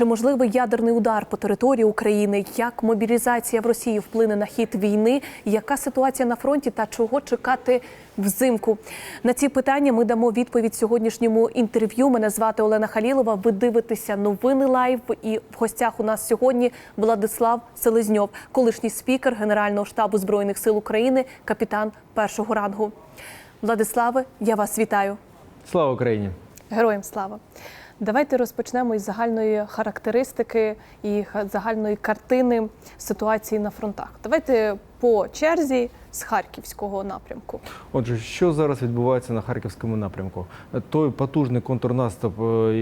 Чи можливий ядерний удар по території України? Як мобілізація в Росії вплине на хід війни? Яка ситуація на фронті та чого чекати взимку? На ці питання ми дамо відповідь сьогоднішньому інтерв'ю. Мене звати Олена Халілова. Ви дивитеся новини лайв. І в гостях у нас сьогодні Владислав Селезньов, колишній спікер Генерального штабу збройних сил України, капітан першого рангу. Владиславе, я вас вітаю. Слава Україні! Героям слава! Давайте розпочнемо із загальної характеристики і загальної картини ситуації на фронтах. Давайте по черзі з харківського напрямку. Отже, що зараз відбувається на харківському напрямку? Той потужний контрнаступ, е,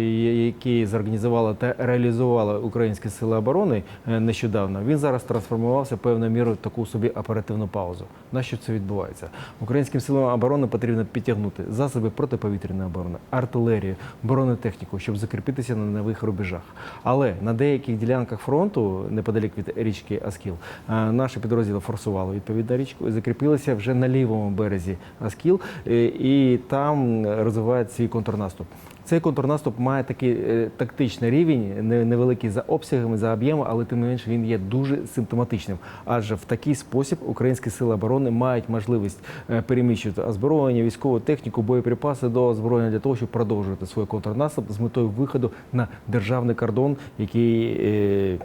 який зорганізували та реалізували українські сили оборони е, нещодавно, він зараз трансформувався певною мірою в таку собі оперативну паузу. На що це відбувається? Українським силам оборони потрібно підтягнути засоби протиповітряної оборони, артилерію, бронетехніку, щоб закріпитися на нових рубежах. Але на деяких ділянках фронту, неподалік від річки Аскіл, е, наші підрозділи форсували відповідно річку закріпилися вже на лівому березі Аскіл, е, і там розвивають свій контрнаступ. Цей контрнаступ має такий е, тактичний рівень, не- невеликий за обсягами, за об'ємом, але тим не менш він є дуже симптоматичним. Адже в такий спосіб українські сили оборони мають можливість е, переміщувати озброєння, військову техніку, боєприпаси до озброєння для того, щоб продовжувати свій контрнаступ з метою виходу на державний кордон, який е,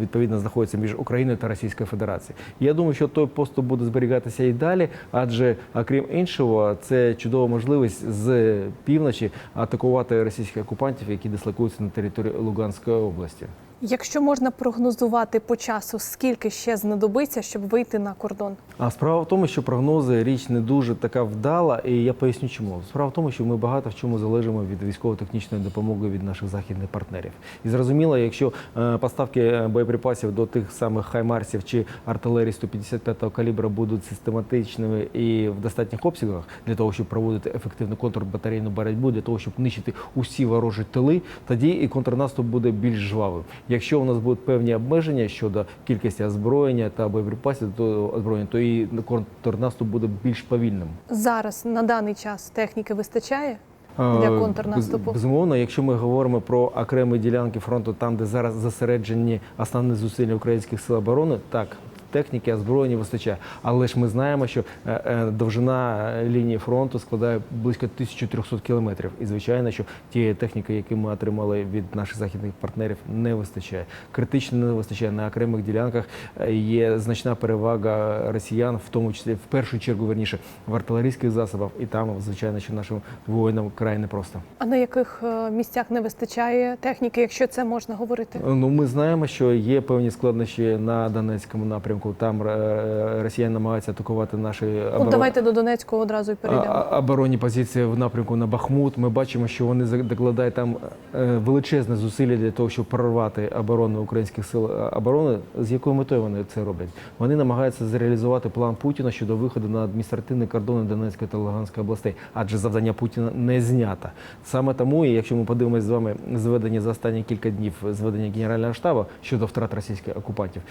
відповідно знаходиться між Україною та Російською Федерацією. Я думаю, що той поступ буде зберігатися і далі, адже окрім іншого, це чудова можливість з півночі атакувати російських окупантів, які дислокуються на території Луганської області. Якщо можна прогнозувати по часу, скільки ще знадобиться, щоб вийти на кордон? А справа в тому, що прогнози річ не дуже така вдала, і я поясню чому. Справа в тому, що ми багато в чому залежимо від військово-технічної допомоги від наших західних партнерів. І зрозуміло, якщо е, поставки боєприпасів до тих самих хаймарсів чи артилерії 155-го калібра будуть систематичними і в достатніх обсягах для того, щоб проводити ефективну контрбатарейну боротьбу, для того, щоб нищити усі ворожі тили, тоді і контрнаступ буде більш жвавим. Якщо у нас будуть певні обмеження щодо кількості озброєння та боєприпасів до озброєння, то і контрнаступ буде більш повільним. Зараз на даний час техніки вистачає для Е, контрнаступу? без- Безумовно, якщо ми говоримо про окремі ділянки фронту, там де зараз зосереджені основні зусилля українських сил оборони, так. Техніки, озброєння вистачає, але ж ми знаємо, що е, е, довжина лінії фронту складає близько 1300 кілометрів. І звичайно, що тієї техніки, яку ми отримали від наших західних партнерів, не вистачає. Критично не вистачає на окремих ділянках. е, Є значна перевага росіян, в тому числі в першу чергу верніше в артилерійських засобах, і там, звичайно, що нашим воїнам край непросто. А на яких е, місцях не вистачає техніки, якщо це можна говорити? Ну, ми знаємо, що є певні складнощі на Донецькому напрямку. Там е, росіяни намагаються атакувати наші От оборо- давайте до Донецького одразу і перейдемо. оборонні позиції в напрямку на Бахмут. Ми бачимо, що вони докладають там е, величезне зусилля для того, щоб прорвати оборону українських сил е, оборони. З якою метою вони це роблять? Вони намагаються зреалізувати план Путіна щодо виходу на адміністративні кордони Донецької та Луганської областей, адже завдання Путіна не знято. Саме тому, і якщо ми подивимося з вами зведення за останні кілька днів зведення Генерального штабу щодо втрат російських окупантів,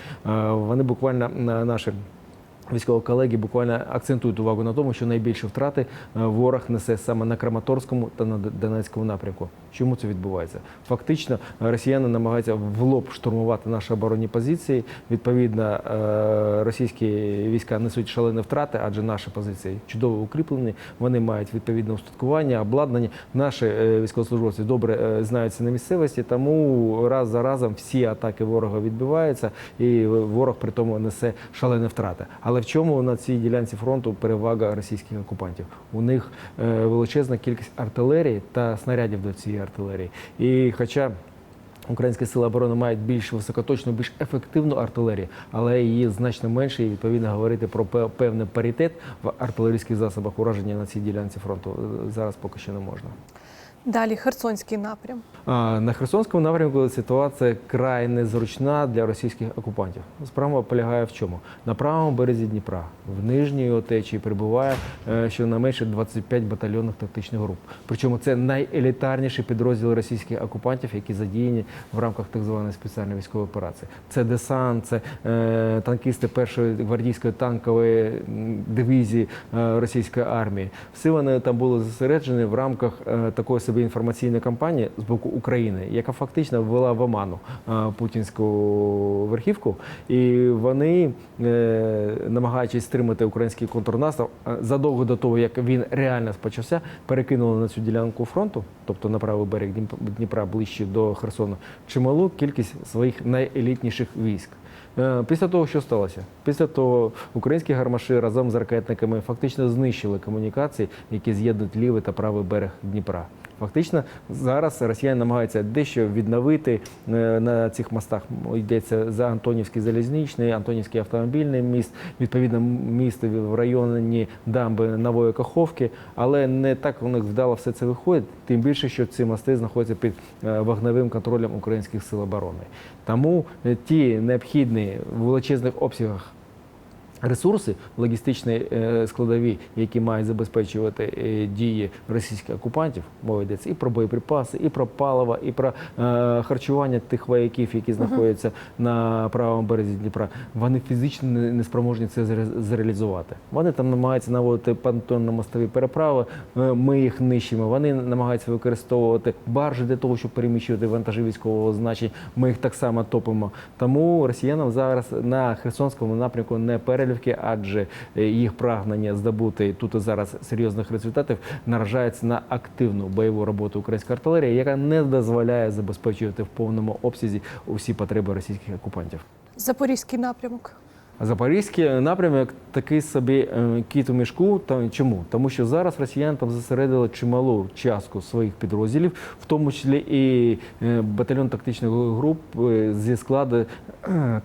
вони буквально на наші Військові колеги буквально акцентують увагу на тому, що найбільші втрати е, ворог несе саме на Краматорському та на Донецькому напрямку. Чому це відбувається? Фактично, е, росіяни намагаються в лоб штурмувати наші оборонні позиції. Відповідно, е, російські війська несуть шалені втрати, адже наші позиції чудово укріплені. Вони мають відповідне устаткування, обладнання. Наші військовослужбовці добре знаються на місцевості, тому раз за разом всі атаки ворога відбиваються, і ворог при тому несе шалені втрати. Але в чому на цій ділянці фронту перевага російських окупантів? У них е, величезна кількість артилерії та снарядів до цієї артилерії. І хоча Українські сили оборони мають більш високоточну, більш ефективну артилерію, але її значно менше, і відповідно говорити про певний паритет в артилерійських засобах ураження на цій ділянці фронту е, зараз поки що не можна. Далі Херсонський напрям. На Херсонському напрямку ситуація край незручна для російських окупантів. Справа полягає в чому? На правому березі Дніпра, в нижній його течії перебуває е, щонайменше 25 батальйонних тактичних груп. Причому це найелітарніші підрозділи російських окупантів, які задіяні в рамках так званої спеціальної військової операції. Це десант, це е, танкісти першої гвардійської танкової дивізії е, російської армії. Всі вони там були зосереджені в рамках е, такої собі інформаційна кампанія з боку України, яка фактично ввела в оману е, путінську верхівку, і вони, е, намагаючись стримати український контрнаступ, е, задовго до того, як він реально почався, перекинули на цю ділянку фронту, тобто на правий берег Дніп- Дніпра ближче до Херсону, чималу кількість своїх найелітніших військ. Е, Після того, що сталося? Після того українські гармаші разом з ракетниками фактично знищили комунікації, які з'єднують лівий та правий берег Дніпра. Фактично зараз росіяни намагаються дещо відновити е, на цих мостах. Йдеться за Антонівський залізничний, Антонівський автомобільний міст, відповідно місто в районі дамби Нової Каховки, але не так у них вдало все це виходить. Тим більше, що ці мости знаходяться під е, вогневим контролем українських сил оборони. Тому ті необхідні величезних обсягах ресурси логістичні е, складові, які мають забезпечувати е, дії російських окупантів, мова йдеться і про боєприпаси, і про паливо, і про е, харчування тих вояків, які знаходяться на правому березі Дніпра. Вони фізично не спроможні це зре- зреалізувати. Вони там намагаються наводити понтонно-мостові переправи. Ми їх нищимо. Вони намагаються використовувати баржі для того, щоб переміщувати вантажі військового значення. Ми їх так само топимо. Тому росіянам зараз на Херсонському напрямку не перелівки, адже е, їх прагнення здобути тут і зараз серйозних результатів наражається на активну бойову роботу української артилерії, яка не дозволяє забезпечувати в повному обсязі усі потреби російських окупантів. Запорізький напрямок. Запорізький напрямок такий собі е, кіт у мішку. Чому? Тому що зараз росіяни там зосередили чималу частку своїх підрозділів, в тому числі і е, батальйон тактичних груп е, зі складу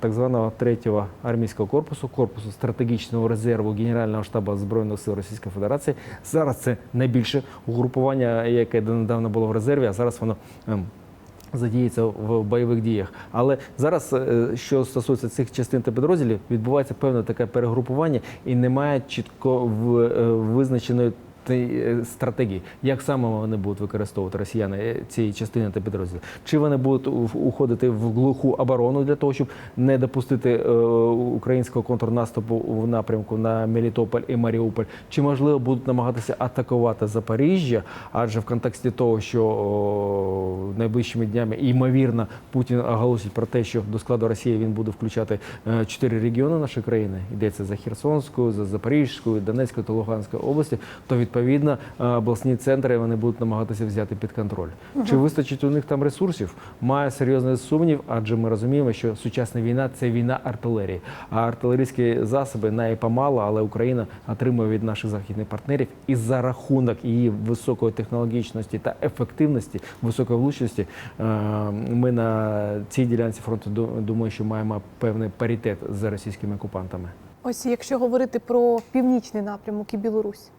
так званого третього армійського корпусу, корпусу стратегічного резерву Генерального штабу збройних сил Російської Федерації. Зараз це найбільше угрупування, яке донедавна було в резерві, а зараз воно. Задіється в бойових діях. Але зараз, е, що стосується цих частин та підрозділів, відбувається певне таке перегрупування і немає чітко е, визначеної стратегії, як саме вони будуть використовувати росіяни е, ці частини та підрозділи. Чи вони будуть уходити в глуху оборону для того, щоб не допустити е, українського контрнаступу в напрямку на Мелітополь і Маріуполь, чи можливо будуть намагатися атакувати Запоріжжя, адже в контексті того, що найближчими днями ймовірно Путін оголосить про те, що до складу Росії він буде включати е, чотири регіони нашої країни. Йдеться за Херсонську, за Запорізьку, Донецьку та Луганську області, то відповідно е, обласні центри вони будуть намагатися взяти під контроль. Чи вистачить у них там ресурсів? Має серйозний сумнів, адже ми розуміємо, що сучасна війна це війна артилерії. А артилерійські засоби неї помало, але Україна отримує від наших західних партнерів і за рахунок її високої технологічності та ефективності, високої влучності, е, ми на цій ділянці фронту ду- думаю, що маємо певний паритет з російськими окупантами. Ось якщо говорити про північний напрямок і Білорусь,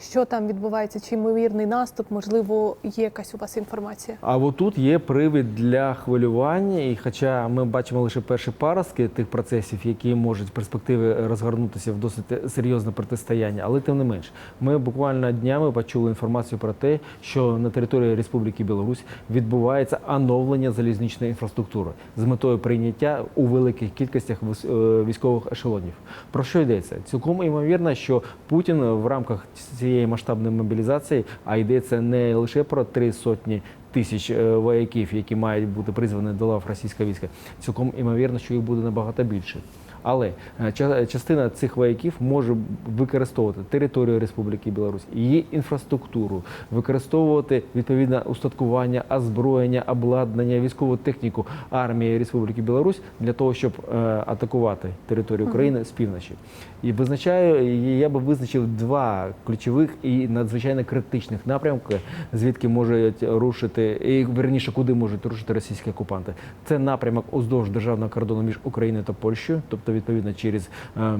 що там відбувається? Чи ймовірний наступ? Можливо, є якась у вас інформація? А от тут є привід для хвилювання, і хоча ми бачимо лише перші паростки тих процесів, які можуть в перспективі розгорнутися в досить серйозне протистояння, але тим не менш, ми буквально днями почули інформацію про те, що на території Республіки Білорусь відбувається оновлення залізничної інфраструктури з метою прийняття у великих кількостях е, військових ешелонів. Про що йдеться? Цілком ймовірно, що Путін в рамках цієї масштабної мобілізації, а йдеться не лише про три сотні тисяч е, вояків, які мають бути призвані до лав російського війська. Цілком імовірно, що їх буде набагато більше. Але е, частина цих вояків може використовувати територію Республіки Білорусь, її інфраструктуру, використовувати відповідне устаткування, озброєння, обладнання, військову техніку армії Республіки Білорусь для того, щоб е, атакувати територію України з півночі. І визначаю, я би визначив два ключових і надзвичайно критичних напрямки, звідки можуть рушити, і верніше, куди можуть рушити російські окупанти. Це напрямок уздовж державного кордону між Україною та Польщею, тобто відповідно через е, е,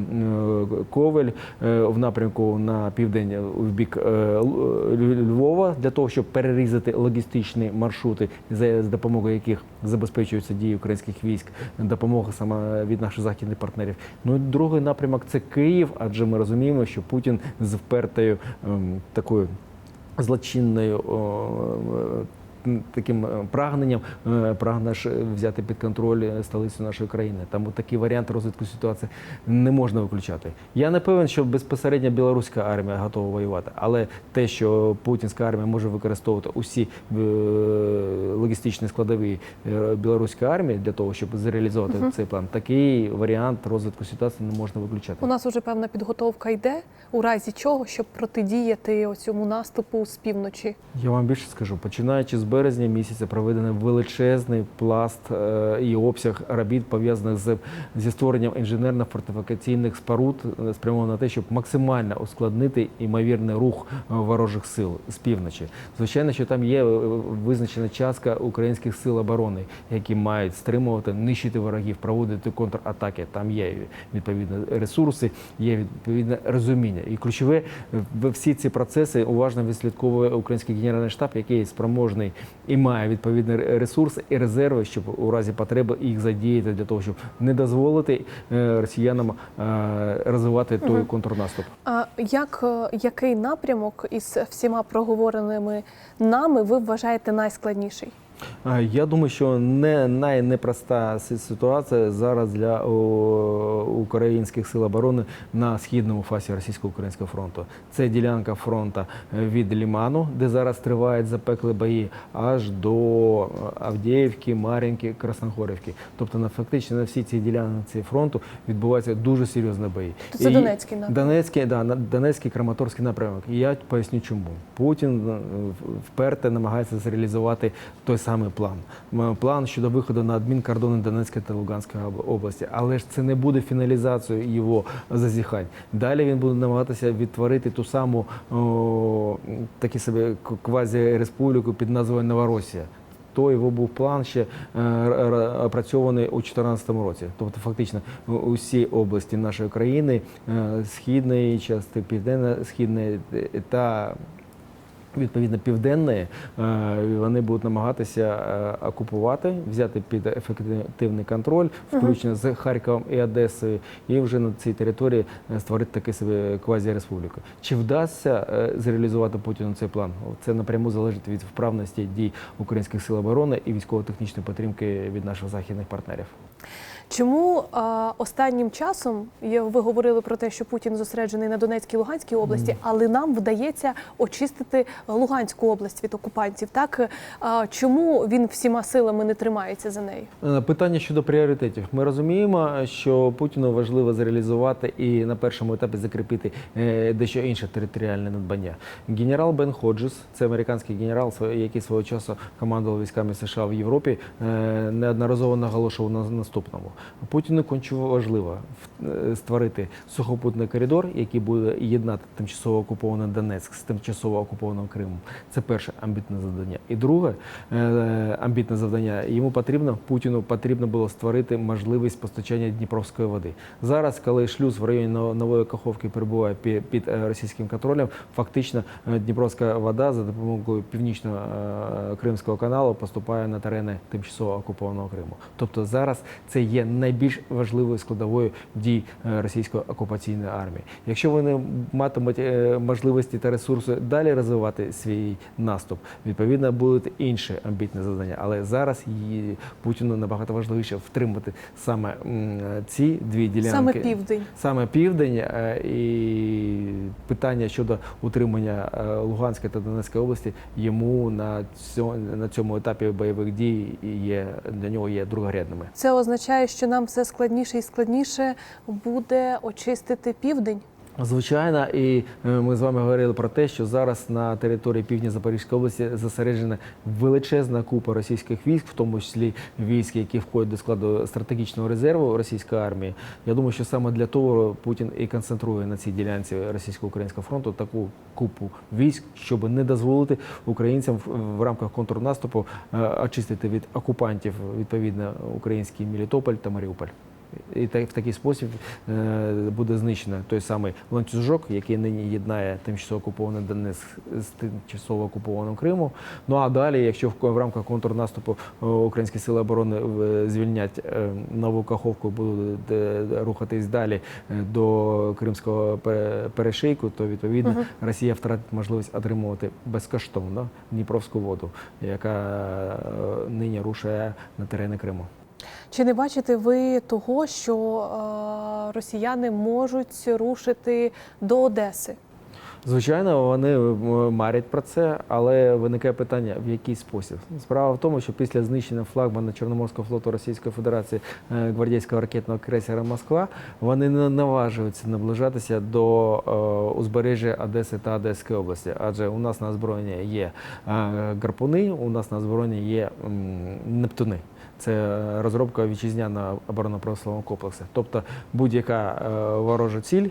Ковель е, в напрямку на південь в бік Львова, для того, щоб перерізати логістичні маршрути, за допомогою яких забезпечуються дії українських військ, допомога саме від наших західних партнерів. Ну і другий напрямок це Київ, адже ми розуміємо, що Путін з впертою ем, такою злочинною таким е, прагненням е, прагнеш взяти під контроль е, столицю нашої країни. Тому такий варіант розвитку ситуації не можна виключати. Я не певен, що безпосередньо білоруська армія готова воювати, але те, що путінська армія може використовувати усі е, логістичні складові е, білоруської армії для того, щоб зреалізувати цей план, такий варіант розвитку ситуації не можна виключати. У нас вже певна підготовка йде, у разі чого, щоб протидіяти цьому наступу з півночі. Я вам більше скажу, починаючи з березня місяця проведений величезний пласт е, і обсяг робіт пов'язаних з зі створенням інженерно-фортифікаційних споруд, е, спрямовано на те, щоб максимально ускладнити ймовірний рух е, ворожих сил з півночі. Звичайно, що там є визначена частка українських сил оборони, які мають стримувати, нищити ворогів, проводити контратаки. Там є відповідні ресурси, є відповідне розуміння. І ключове всі ці процеси уважно відслідковує український генеральний штаб, який спроможний і має відповідні ресурси і резерви, щоб у разі потреби їх задіяти для того, щоб не дозволити е, росіянам е, розвивати той контрнаступ. А як е, який напрямок із всіма проговореними нами ви вважаєте найскладніший? Я думаю, що не найнепроста ситуація зараз для українських сил оборони на східному фасі російсько-українського фронту. Це ділянка фронту е, від Ліману, де зараз тривають запекли бої, аж до е, Авдіївки, Мар'їнки, Красногорівки. Тобто на фактично на всі ці ділянці фронту відбуваються дуже серйозні бої. То це І- Донецький напрямок. Донецький, да, Донецький, Краматорський напрямок. І я поясню чому. Путін е, вперте намагається зреалізувати той самий план. План щодо виходу на адмінкордони Донецької та Луганської об- області. Але ж це не буде фіналізацією його зазіхань. Далі він буде намагатися відтворити ту саму о, такі собі к- квазі-республіку під назвою Новоросія. То його був план ще е, опрацьований у 2014 році. Тобто, фактично, усі області нашої країни, е, східної частини, південно-східної е, та відповідно південної, е, вони будуть намагатися е, окупувати, взяти під ефективний контроль, включно з Харковом і Одесою, і вже на цій території е, створити таке собі квазі-республіку. Чи вдасться зреалізувати Путіну цей план? Це напряму залежить від вправності дій українських сил оборони і військово-технічної підтримки від наших західних партнерів. Чому а, останнім часом ви говорили про те, що Путін зосереджений на Донецькій Луганській області, але нам вдається очистити Луганську область від окупантів? Так а, чому він всіма силами не тримається за неї? Е, Питання щодо пріоритетів. Ми розуміємо, що Путіну важливо зреалізувати і на першому етапі закріпити е, дещо інше територіальне надбання. Генерал Бен Ходжес, це американський генерал, який свого часу командував військами США в Європі, е, неодноразово наголошував на наступному. Путіну конче важливо е, створити сухопутний коридор, який буде єднати тимчасово окупований Донецьк з тимчасово окупованим Кримом. Це перше амбітне завдання. І друге е, амбітне завдання йому потрібно Путіну потрібно було створити можливість постачання дніпровської води. Зараз, коли шлюз в районі нової Каховки перебуває під е, російським контролем, фактично дніпровська вода за допомогою північного Кримського каналу поступає на терени тимчасово окупованого Криму. Тобто зараз це є найбільш важливою складовою дій е, російської окупаційної армії. Якщо вони матимуть е, можливості та ресурси далі розвивати свій наступ, відповідно будуть інші амбітні завдання. Але зараз її Путіну набагато важливіше втримати саме ці дві ділянки. Саме південь. Саме південь е, і питання щодо утримання Луганської та Донецької області йому на цьому, на цьому етапі бойових дій є для нього є другорядними. Це означає, що нам все складніше і складніше буде очистити південь. Звичайно, і е, ми з вами говорили про те, що зараз на території півдня Запорізької області зосереджена величезна купа російських військ, в тому числі військ, які входять до складу стратегічного резерву російської армії. Я думаю, що саме для того Путін і концентрує на цій ділянці російсько-українського фронту таку купу військ, щоб не дозволити українцям в, рамках контрнаступу е, очистити від окупантів відповідно український Мелітополь та Маріуполь. І так, в такий спосіб е, буде знищено той самий ланцюжок, який нині єднає тимчасово окупований Донецьк з тимчасово окупованим Кримом. Ну а далі, якщо в, в рамках контрнаступу е, українські сили оборони е, звільнять нову Каховку, будуть рухатись далі до Кримського перешийку, то відповідно Росія втратить можливість отримувати безкоштовно Дніпровську воду, яка нині рушає на терени Криму. Чи не бачите ви того, що е, росіяни можуть рушити до Одеси? Звичайно, вони марять про це, але виникає питання, в який спосіб. Справа в тому, що після знищення флагмана Чорноморського флоту Російської Федерації е, гвардійського ракетного крейсера Москва, вони не наважуються наближатися до е, узбережжя Одеси та Одеської області. Адже у нас на озброєнні є е, гарпуни, у нас на озброєнні є нептуни. Це розробка вітчизняного оборонно-промислового комплексу. Тобто будь-яка е, ворожа ціль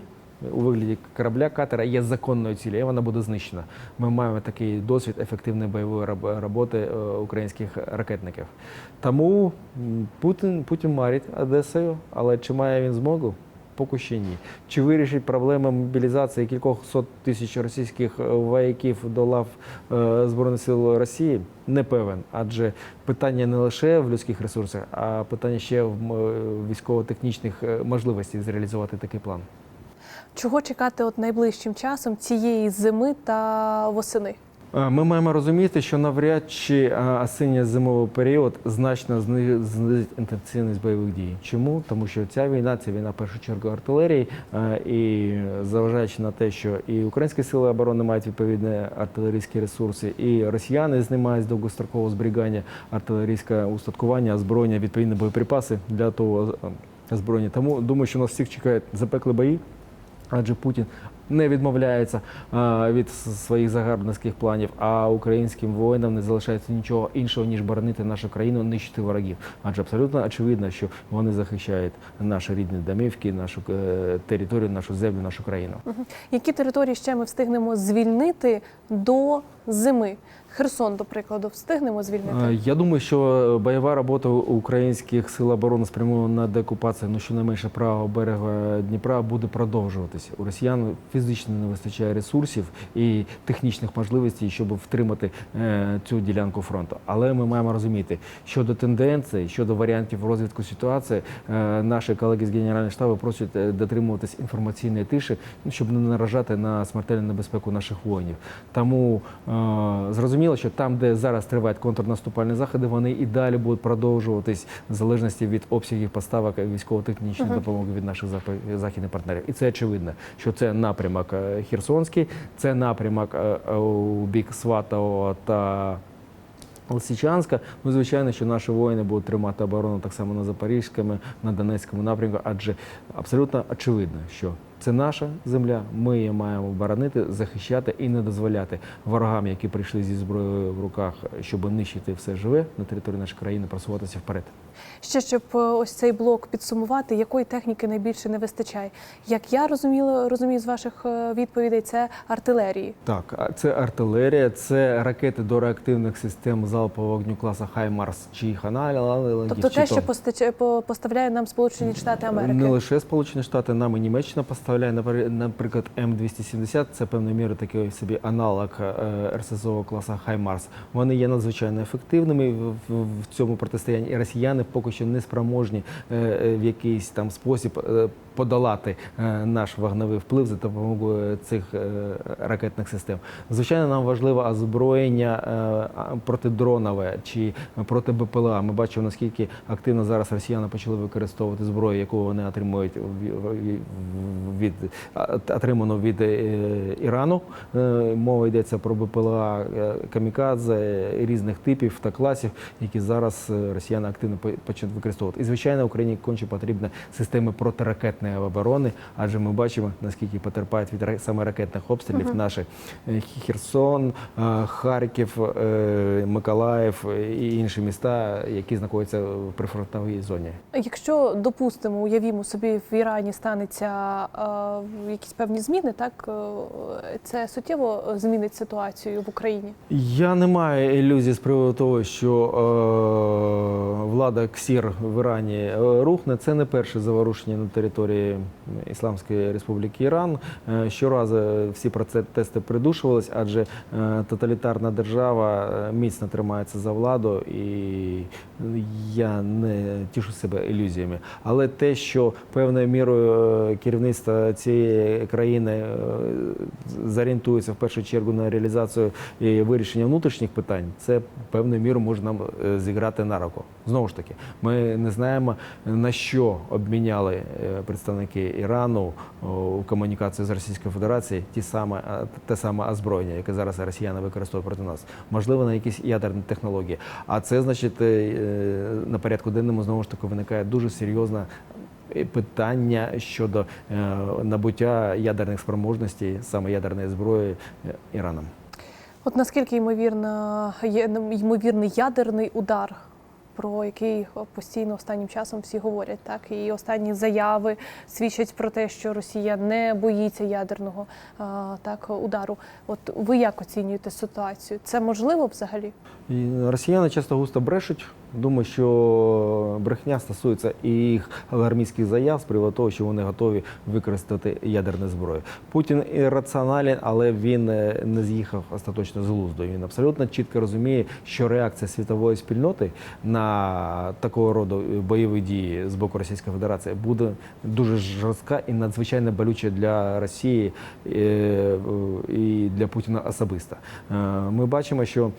у вигляді корабля катера є законною цілею, і вона буде знищена. Ми маємо такий досвід ефективної бойової роботи е, українських ракетників. Тому Путін, Путін марить Одесою, але чи має він змогу? Поки що ні. Чи вирішить проблеми мобілізації кількох сот тисяч російських е, вояків до лав е, Збройних сил Росії? Не певен. Адже питання не лише в людських ресурсах, а питання ще в військово-технічних можливостей зреалізувати такий план. Чого чекати от найближчим часом цієї зими та восени? Е, Ми маємо розуміти, що навряд чи осінньо-зимовий період значно знизить інтенсивність бойових дій. Чому? Тому що ця війна це війна в першу чергу артилерії, е, і зважаючи на те, що і українські сили оборони мають відповідні артилерійські ресурси, і росіяни знімають довгострокового зберігання артилерійське устаткування, озброєння, відповідні боєприпаси для того е, озброєння. Тому думаю, що нас всіх чекають запекли бої. Адже Путін не відмовляється а, від своїх загарбницьких планів, а українським воїнам не залишається нічого іншого, ніж боронити нашу країну, нищити ворогів. Адже абсолютно очевидно, що вони захищають наші рідні домівки, нашу е, територію, нашу землю, нашу країну. Які території ще ми встигнемо звільнити до зими? Херсон, до прикладу, встигнемо Е, звільнити? Я думаю, що бойова робота українських сил оборони спрямована на деокупацію, ну щонайменше правого берега Дніпра буде продовжуватися. У росіян фізично не вистачає ресурсів і технічних можливостей, щоб втримати е, цю ділянку фронту. Але ми маємо розуміти, щодо тенденцій, щодо варіантів розвитку ситуації, е, наші колеги з генерального штабу просять е, дотримуватись інформаційної тиші, ну, щоб не наражати на смертельну небезпеку наших воїнів. Тому е, зрозуміло, що там, де зараз тривають контрнаступальні заходи, вони і далі будуть продовжуватись в залежності від обсягів поставок військово-технічної допомоги від наших західних партнерів. І це очевидно, що це напрямок е, Херсонський, це напрямок е, е, у бік Сватового та Лисичанська. Ну, звичайно, що наші воїни будуть тримати оборону так само на Запорізькому, на Донецькому напрямку, адже абсолютно очевидно, що це наша земля. Ми її маємо боронити, захищати і не дозволяти ворогам, які прийшли зі зброєю в руках, щоб нищити все живе на території нашої країни, просуватися вперед. Ще щоб е, ось цей блок підсумувати, якої техніки найбільше не вистачає? Як я розуміла, розумію з ваших е, відповідей, це артилерії. Так, це артилерія, це ракети до реактивних систем залпового вогню класу Хаймарс чи Ханаль, Тобто те, що поставляє нам Сполучені Штати Америки. Не лише Сполучені Штати, нам і Німеччина поставляє, напри- наприклад, М270, це певною мірою такий собі аналог е, РСЗО класу Хаймарс. Вони є надзвичайно ефективними в, цьому протистоянні. І росіяни поки що не спроможні е, е, в якийсь там спосіб подолати наш вогневий вплив за допомогою цих ракетних систем. Звичайно, нам важливо озброєння протидронове чи проти БПЛА. Ми бачимо, наскільки активно зараз росіяни почали використовувати зброю, яку вони отримують в- від а, отриману від е, Ірану. Е, Мова йдеться про БПЛА е, камікадзе різних типів та класів, які зараз росіяни активно по- почнуть використовувати. І звичайно, Україні конче потрібна система протиракетної оборони, адже ми бачимо наскільки потерпають від саме ракетних обстрілів наші е, Херсон, Харків, Миколаїв і інші міста, які знаходяться в прифронтовій зоні. Якщо допустимо, уявімо собі, в Ірані станеться якісь певні зміни, так е, це суттєво змінить ситуацію в Україні. Я не маю ілюзій з приводу того, що е, влада КСІР в Ірані е, рухне. Це не перше заворушення на території Ісламської Республіки Іран. Е, щоразу всі протести придушувались, адже тоталітарна держава міцно тримається за владу, і я не тішу себе ілюзіями. Але те, що певною мірою е, керівництво цієї країни е, зорієнтується в першу чергу на реалізацію і вирішення внутрішніх питань, це певною мірою може нам е, зіграти на руку. Знову ж таки, ми не знаємо на що обміняли представники Ірану у комунікації з Російською Федерацією ті саме те саме озброєння, яке зараз росіяни використовують проти нас, можливо, на якісь ядерні технології. А це значить на порядку денному знову ж таки виникає дуже серйозна. е, Питання щодо е, набуття ядерних спроможностей, саме ядерної зброї е, Іраном. От наскільки ймовірно, ймовірний ядерний удар, про який постійно останнім часом всі говорять, так і останні заяви свідчать про те, що Росія не боїться ядерного так удару. От ви як оцінюєте ситуацію? Це можливо взагалі? І росіяни часто густо брешуть. Думаю, що брехня стосується і їх алармійських заяв з приводу того, що вони готові використати ядерну зброю. Путін ірраціонален, але він е, не з'їхав остаточно з глузду. Він абсолютно чітко розуміє, що реакція світової спільноти на такого роду бойові дії з боку Російської Федерації буде дуже жорстка і надзвичайно болюча для Росії е, і для Путіна особисто. Е, Ми бачимо, що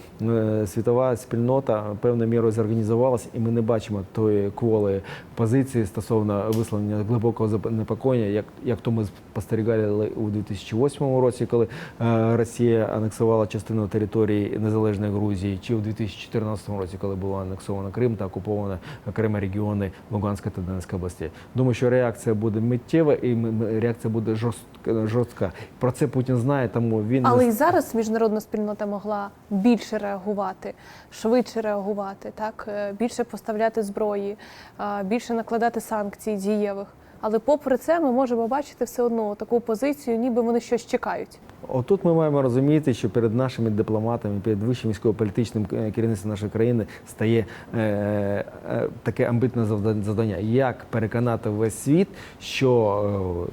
світова спільнота певною мірою зорганізувалася, і ми не бачимо тої кволи позиції стосовно висловлення глибокого занепокоєння, як, як то ми спостерігали у 2008 році, коли е, Росія анексувала частину території незалежної Грузії, чи у 2014 році, коли було анексовано Крим та окуповано окремі регіони Луганської та Донецької області. Думаю, що реакція буде миттєва і реакція буде жорстка. жорстка. Про це Путін знає, тому він не Але і зараз міжнародна спільнота могла більше реагувати, швидше реагувати, так е, більше поставляти зброї, більше накладати санкцій дієвих. Але попри це, ми можемо бачити все одно таку позицію, ніби вони щось чекають. Отут ми маємо розуміти, що перед нашими дипломатами, перед вищим військово-політичним е, керівництвом нашої країни стає е, е, таке амбітне завда- завдання, як переконати весь світ, що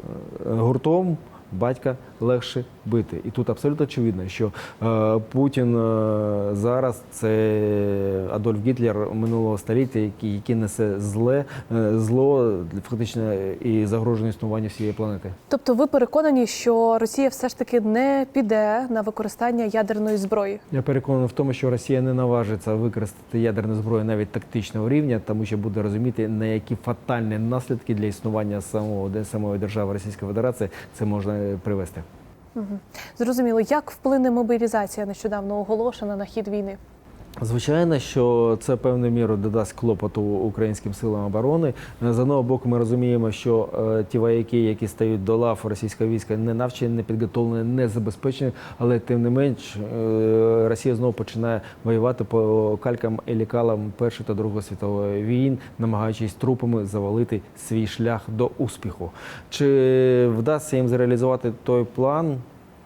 е, гуртом батька легше бити. І тут абсолютно очевидно, що е, Путін е, зараз це Адольф Гітлер минулого століття, який, який несе зле, е, зло фактично і загрожує існуванню всієї планети. Тобто, ви переконані, що Росія все ж таки не піде на використання ядерної зброї? Я переконаний в тому, що Росія не наважиться використати ядерну зброю навіть тактичного рівня, тому що буде розуміти, на які фатальні наслідки для існування самого де самої держави Російської Федерації це можна привести. Зрозуміло, як вплине мобілізація нещодавно оголошена на хід війни? Звичайно, що це певною мірою додасть клопоту українським силам оборони. З одного боку, ми розуміємо, що е, ті вояки, які стають до лав російського війська, не навчені, не підготовлені, не забезпечені, але тим не менш е, Росія знову починає воювати по калькам і лікалам Першої та Другої світової війн, намагаючись трупами завалити свій шлях до успіху. Чи вдасться їм зреалізувати той план?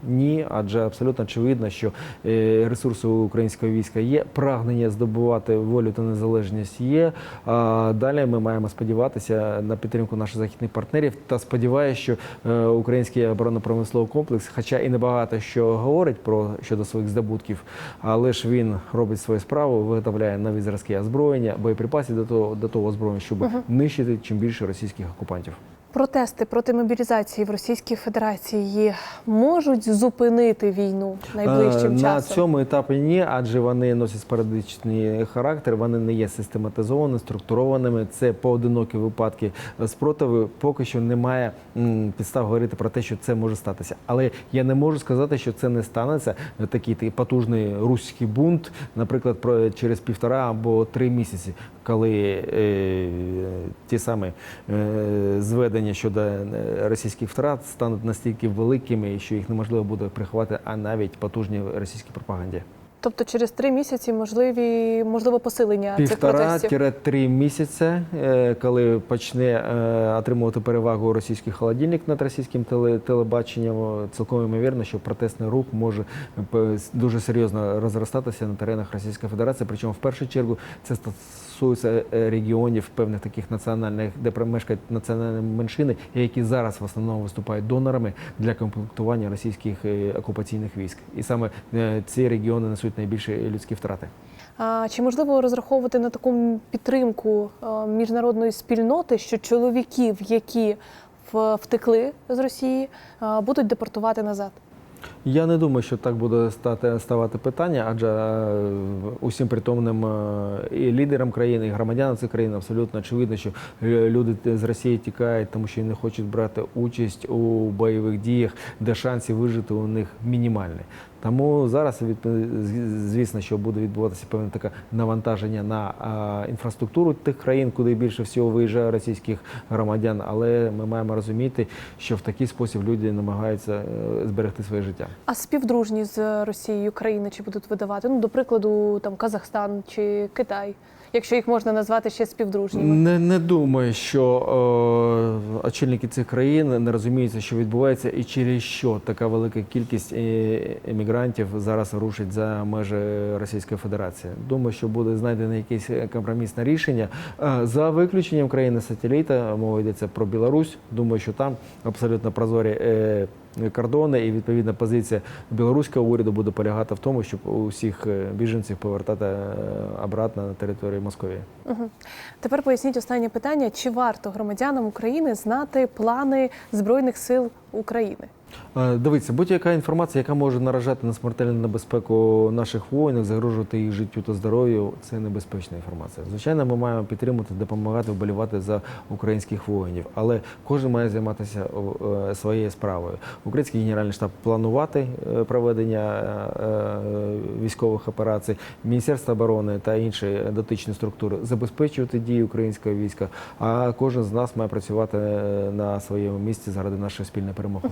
Ні, адже абсолютно очевидно, що е, ресурси українського війська є, прагнення здобувати волю та незалежність є. А далі ми маємо сподіватися на підтримку наших західних партнерів та сподіваюся, що е, український оборонно-промисловий комплекс, хоча і небагато що говорить про щодо своїх здобутків, але ж він робить свою справу, виготовляє нові зразки озброєння, боєприпасів до того до того озброєння, щоб нищити чим більше російських окупантів. Протести проти мобілізації в Російській Федерації можуть зупинити війну найближчим Е, На часом? цьому етапі ні, адже вони носять спорадичний характер, вони не є систематизованими, структурованими. Це поодинокі випадки спротиву. Поки що немає підстав говорити про те, що це може статися. Але я не можу сказати, що це не станеться. Такий, потужний руський бунт, наприклад, про через півтора або три місяці, коли е, ті самі е, зведення щодо е, російських втрат стануть настільки великими, що їх неможливо буде приховати, а навіть потужній російській пропаганді. Тобто через три місяці можливі можливо посилення цих протестів. Півтора-три місяці, е, коли почне е, отримувати перевагу російський холодильник над російським теле- телебаченням, цілком ймовірно, що протестний рух може е, дуже серйозно розростатися на теренах Російської Федерації. Причому в першу чергу це стосується регіонів певних таких національних, де мешкають національні меншини, які зараз в основному виступають донорами для комплектування російських окупаційних військ. І саме ці регіони несуть найбільші людські втрати. А чи можливо розраховувати на таку підтримку е, міжнародної спільноти, що чоловіків, які втекли з Росії, е, будуть депортувати назад? Я не думаю, що так буде стати ставати питання, адже е, усім притомним і лідерам країни, і громадянам цих країн абсолютно очевидно, що люди з Росії тікають, тому що не хочуть брати участь у бойових діях, де шанси вижити у них мінімальні. Тому зараз звісно, що буде відбуватися певне таке навантаження на інфраструктуру тих країн, куди більше всього виїжджає російських громадян. Але ми маємо розуміти, що в такий спосіб люди намагаються е, зберегти своє життя. А співдружні з Росією країни чи будуть видавати? Ну, до прикладу, там Казахстан чи Китай, якщо їх можна назвати ще співдружніми. Не, не думаю, що е, очільники цих країн не розуміються, що відбувається, і через що така велика кількість е, емігрантів зараз рушить за межі Російської Федерації. Думаю, що буде знайдено якесь компромісне рішення. Е, За виключенням країни сателіта, мова йдеться про Білорусь. Думаю, що там абсолютно прозорі. е, Кордони і відповідна позиція білоруського уряду буде полягати в тому, щоб усіх е, біженців повертати е, обратно на територію Московії. Угу. Тепер поясніть останнє питання: чи варто громадянам України знати плани Збройних сил України? Е, Дивіться, будь-яка інформація, яка може наражати на смертельну небезпеку наших воїнів, загрожувати їх життю та здоров'ю, це небезпечна інформація. Звичайно, ми маємо підтримувати, допомагати, вболівати за українських воїнів, але кожен має займатися е, своєю справою. Український генеральний штаб планувати е, проведення військових операцій, Міністерство оборони та інші дотичні структури забезпечувати дії українського війська. А кожен з нас має працювати на своєму місці заради нашої спільної перемоги.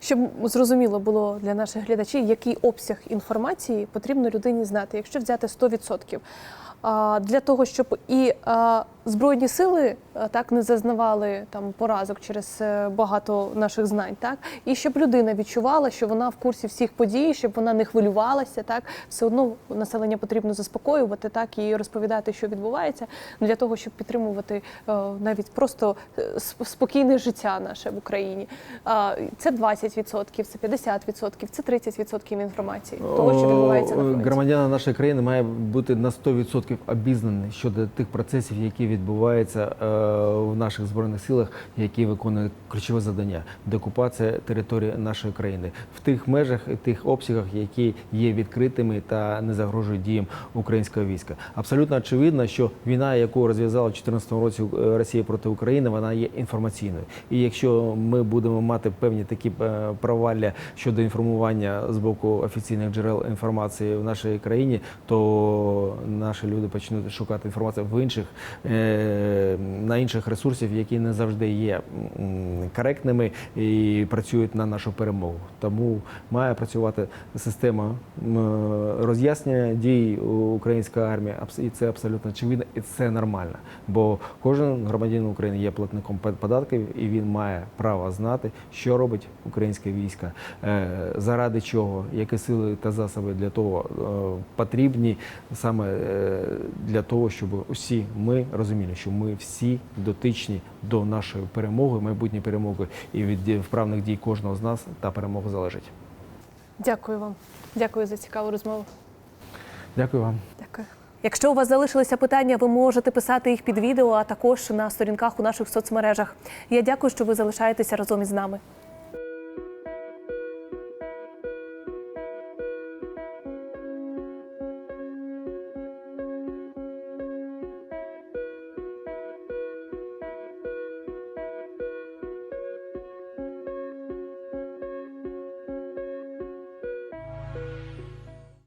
Щоб зрозуміло було для наших глядачів, який обсяг інформації потрібно людині знати, якщо взяти 100%. Для того, щоб і збройні сили так не зазнавали там поразок через е, багато наших знань, так і щоб людина відчувала, що вона в курсі всіх подій, щоб вона не хвилювалася, так все одно населення потрібно заспокоювати, так і розповідати, що відбувається, для того, щоб підтримувати е, навіть просто е, спокійне життя наше в Україні. Це 20%, це 50%, це 30% інформації того, що відбувається на фронті. Нашої країни має бути на 100% обізнаний щодо тих процесів, які відбуваються е, в наших збройних силах, які виконують ключове завдання деокупація території нашої країни в тих межах і тих обсягах, які є відкритими та не загрожують діям українського війська. Абсолютно очевидно, що війна, яку розв'язала в 2014 році е, Росія проти України, вона є інформаційною. І якщо ми будемо мати певні такі е, провалля щодо інформування з боку офіційних джерел інформації в нашій країні, то наші люди почнуть шукати інформацію в інших е, на інших ресурсів, які не завжди є коректними і працюють на нашу перемогу. Тому має працювати система роз'яснення дій української армії. І це абсолютно очевидно, і це нормально. Бо кожен громадянин України є платником податків, і він має право знати, що робить українське військо, е, заради чого, які сили та засоби для того е, потрібні саме для того, щоб усі ми розуміли, що ми всі дотичні до нашої перемоги, майбутньої перемоги, і від вправних дій кожного з нас та перемога залежить. Дякую вам. Дякую за цікаву розмову. Дякую вам. Дякую. Якщо у вас залишилися питання, ви можете писати їх під відео, а також на сторінках у наших соцмережах. Я дякую, що ви залишаєтеся разом із нами.